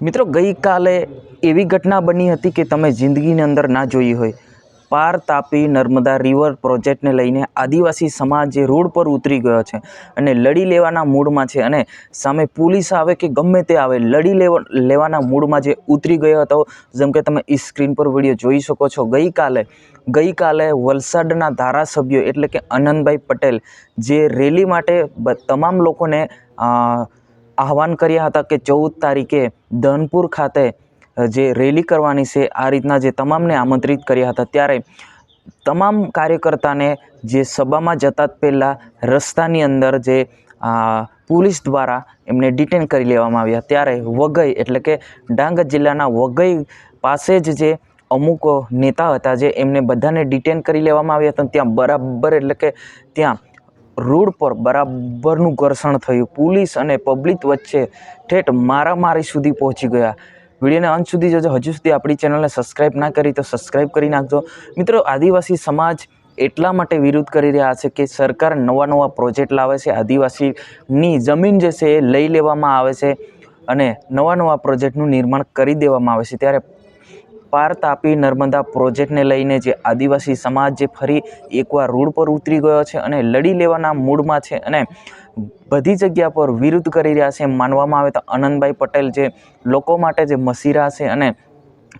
મિત્રો, ગઈકાલે એવી ઘટના બની હતી કે તમે જિંદગીની અંદર ના જોઈ હોય. પાર તાપી નર્મદા રિવર પ્રોજેક્ટને લઈને આદિવાસી સમાજ જે રોડ પર ઉતરી ગયો છે અને લડી લેવાના મૂડમાં છે અને સામે પોલીસ આવે કે ગમે તે આવે, લડી લેવા, લેવાના મૂડમાં જે ઉતરી ગયો હતો. જેમ કે તમે સ્ક્રીન પર વીડિયો જોઈ શકો છો, ગઈકાલે ગઈકાલે વલસાડના ધારાસભ્યો એટલે કે આનંદભાઈ પટેલ જે રેલી માટે તમામ લોકોને આહવાન કર્યા હતા કે ચૌદ તારીખે ધનપુર ખાતે જે રેલી કરવાની છે, આ રીતના જે તમામને આમંત્રિત કર્યા હતા, ત્યારે તમામ કાર્યકર્તાને જે સભામાં જતા પહેલાં રસ્તાની અંદર જે પોલીસ દ્વારા એમને ડિટેન કરી લેવામાં આવ્યા. ત્યારે વઘઈ એટલે કે ડાંગ જિલ્લાના વઘઈ પાસે જ જે અમુક નેતા હતા, જે એમને બધાને ડિટેન કરી લેવામાં આવ્યા હતા, ત્યાં બરાબર એટલે કે ત્યાં રોડ પર બરાબરનું ઘર્ષણ થયું. પોલીસ અને પબ્લિક વચ્ચે ઠેઠ મારામારી સુધી પહોંચી ગયા. વિડીયોને અંત સુધી જોજો. હજુ સુધી આપણી ચેનલને સબસ્ક્રાઈબ ના કરી તો સબસ્ક્રાઈબ કરી નાખજો. મિત્રો, આદિવાસી સમાજ એટલા માટે વિરોધ કરી રહ્યા છે કે સરકાર નવા નવા પ્રોજેક્ટ લાવે છે. આદિવાસીની જમીન જે છે એ લઈ લેવામાં આવે છે અને નવા નવા પ્રોજેક્ટનું નિર્માણ કરી દેવામાં આવે છે. ત્યારે પાર તાપી નર્મદા પ્રોજેક્ટને લઈને જે આદિવાસી સમાજ જે ફરી એકવાર રોડ પર ઉતરી ગયો છે અને લડી લેવાના મૂડમાં છે અને બધી જગ્યા પર વિરુદ્ધ કરી રહ્યા છે માનવામાં આવે તો આનંદભાઈ પટેલ જે લોકો માટે જે મસીરા છે અને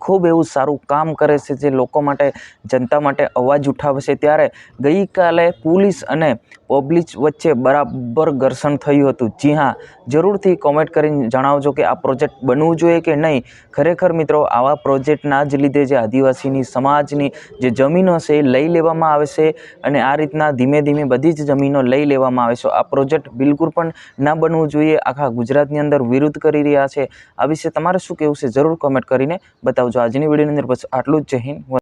ખૂબ એવું સારું કામ કરે છે જે લોકો માટે જનતા માટે અવાજ ઉઠાવે છે. ત્યારે ગઈકાલે પોલીસ અને પબ્લિક વચ્ચે બરાબર ઘર્ષણ થયું હતું. જી હા, જરૂરથી કોમેન્ટ કરીને જણાવજો કે આ પ્રોજેક્ટ બનવું જોઈએ કે નહીં? ખરેખર મિત્રો, આવા પ્રોજેક્ટના જ લીધે જે આદિવાસીની સમાજની જે જમીનો છે એ લઈ લેવામાં આવે છે અને આ રીતના ધીમે ધીમે બધી જ જમીનો લઈ લેવામાં આવે છે. આ પ્રોજેક્ટ બિલકુલ પણ ના બનવું જોઈએ. આખા ગુજરાતની અંદર વિરુદ્ધ કરી રહ્યા છે. આ વિશે તમારે શું કહેવું છે? જરૂર કોમેન્ટ કરીને બતાવજો. આજની વિડીયોની અંદર બસ આટલું જ. જય હિન્દ.